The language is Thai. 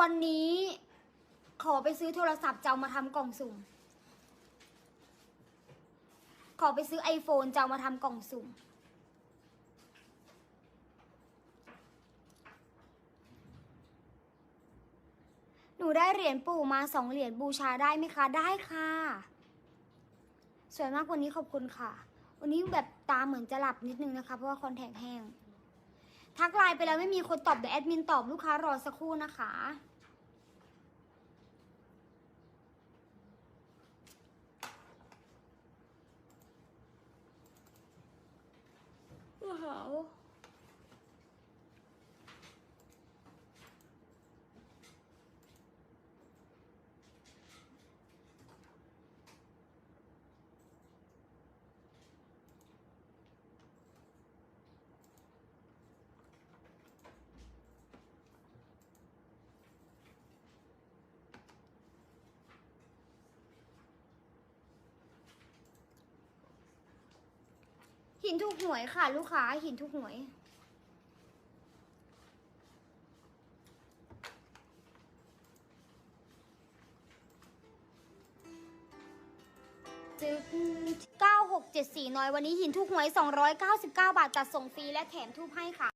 วันนี้ขอไปซื้อโทรศัพท์จะเอามาทำกล่องสุ่ม ขอไปซื้อ iPhone จะเอามาทำกล่องสุ่ม หนูได้เหรียญปู่มาสองเหรียญบูชาได้ไหมคะ ได้ค่ะ สวยมากวันนี้ขอบคุณค่ะ วันนี้แบบตาเหมือนจะหลับนิดนึงนะคะ เพราะว่าคอนแทคแห้ง น์ไปแล้วไม่มีคนตอบเดี๋ยวแอดมินตอบลูกค้ารอสักครู่นะคะว้า หินถูกหวยค่ะ ลูกค้าหินถูกหวยจึก9674น้อยวันนี้หินถูกหวย 299 บาทจัดส่งฟรีและแถมทูบให้ค่ะ